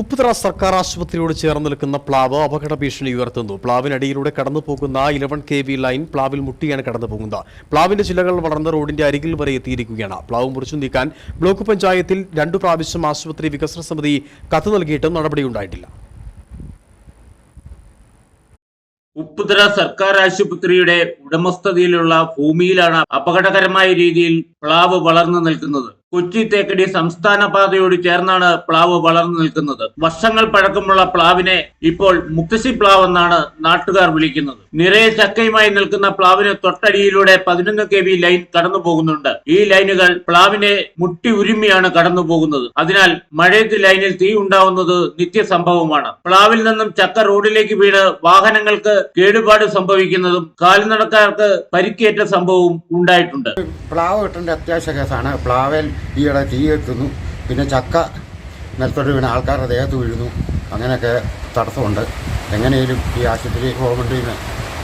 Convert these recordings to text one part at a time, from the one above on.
ഉപ്പുതറ സർക്കാർ ആശുപത്രിയോട് ചേർന്ന് നിൽക്കുന്ന പ്ലാവ് അപകട ഭീഷണി ഉയർത്തുന്നു. പ്ലാവിനടിയിലൂടെ കടന്നു പോകുന്ന ഇലവൻ കെ വി ലൈൻ പ്ലാവിൽ മുട്ടിയാണ് കടന്നു പോകുന്നത് പ്ലാവിന്റെ ചിലകൾ വളർന്ന റോഡിന്റെ അരികിൽ വരെ എത്തിയിരിക്കുകയാണ്. പ്ലാവ് മുറിച്ചു നീക്കാൻ ബ്ലോക്ക് പഞ്ചായത്തിൽ രണ്ടു പ്രാവശ്യം ആശുപത്രി വികസന സമിതി കത്ത് നൽകിയിട്ടും നടപടിയുണ്ടായിട്ടില്ല ഉപ്പുതറ സർക്കാർ ആശുപത്രിയുടെ ഉടമസ്ഥതയിലുള്ള ഭൂമിയിലാണ് അപകടകരമായ രീതിയിൽ പ്ലാവ് വളർന്നു നിൽക്കുന്നത്. കൊച്ചി തേക്കടി സംസ്ഥാന പാതയോട് ചേർന്നാണ് പ്ലാവ് വളർന്നു നിൽക്കുന്നത്. വർഷങ്ങൾ പഴക്കമുള്ള പ്ലാവിനെ ഇപ്പോൾ മുത്തശ്ശി പ്ലാവ് എന്നാണ് നാട്ടുകാർ വിളിക്കുന്നത്. നിറയെ ചക്കയുമായി നിൽക്കുന്ന പ്ലാവിന് തൊട്ടടിയിലൂടെ പതിനൊന്ന് കെ വി ലൈൻ കടന്നു പോകുന്നുണ്ട്. ഈ ലൈനുകൾ പ്ലാവിനെ മുട്ടി ഉരുമിയാണ് കടന്നു പോകുന്നത്. അതിനാൽ മഴയത്ത് ലൈനിൽ തീ ഉണ്ടാവുന്നത് നിത്യസംഭവമാണ്. പ്ലാവിൽ നിന്നും ചക്ക റോഡിലേക്ക് വീണ് വാഹനങ്ങൾക്ക് കേടുപാട് സംഭവിക്കുന്നതും കാൽനടക്കാർക്ക് പരിക്കേറ്റ സംഭവവും ഉണ്ടായിട്ടുണ്ട്. പ്ലാവ് കിട്ടേണ്ട അത്യാവശ്യ കേസാണ്. പ്ലാവിൽ ഈയിടെ തീ എത്തുന്നു. പിന്നെ ചക്ക നിലത്തോട്ട് വീണ ആൾക്കാരുടെ ദേഹത്ത് വീഴുന്നു. അങ്ങനെയൊക്കെ തടസ്സമുണ്ട്. എങ്ങനെയും ഈ ആശുപത്രി ഗവൺമെന്റിൽ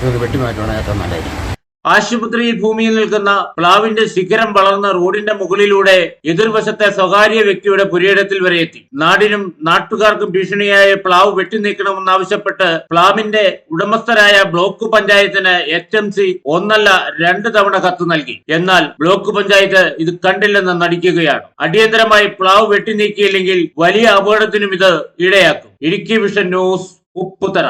നിന്ന് വെട്ടിമാറ്റുവാണെങ്കിൽ ഏറ്റവും നല്ലതായിരിക്കും. ആശുപത്രി ഭൂമിയിൽ നിൽക്കുന്ന പ്ലാവിന്റെ ശിഖരം വളർന്ന റോഡിന്റെ മുകളിലൂടെ എതിർവശത്തെ സ്വകാര്യ വ്യക്തിയുടെ പുരയിടത്തിൽ വരെ എത്തി. നാടിനും നാട്ടുകാർക്കും ഭീഷണിയായ പ്ലാവ് വെട്ടിനീക്കണമെന്നാവശ്യപ്പെട്ട് പ്ലാവിന്റെ ഉടമസ്ഥരായ ബ്ലോക്ക് പഞ്ചായത്തിന് എച്ച് എം സി ഒന്നല്ല രണ്ട് തവണ കത്ത് നൽകി. എന്നാൽ ബ്ലോക്ക് പഞ്ചായത്ത് ഇത് കണ്ടില്ലെന്ന് നടിക്കുകയാണ്. അടിയന്തരമായി പ്ലാവ് വെട്ടിനീക്കിയില്ലെങ്കിൽ വലിയ അപകടത്തിനും ഇത് ഇടയാക്കും. Idukki Vision News Upputhara.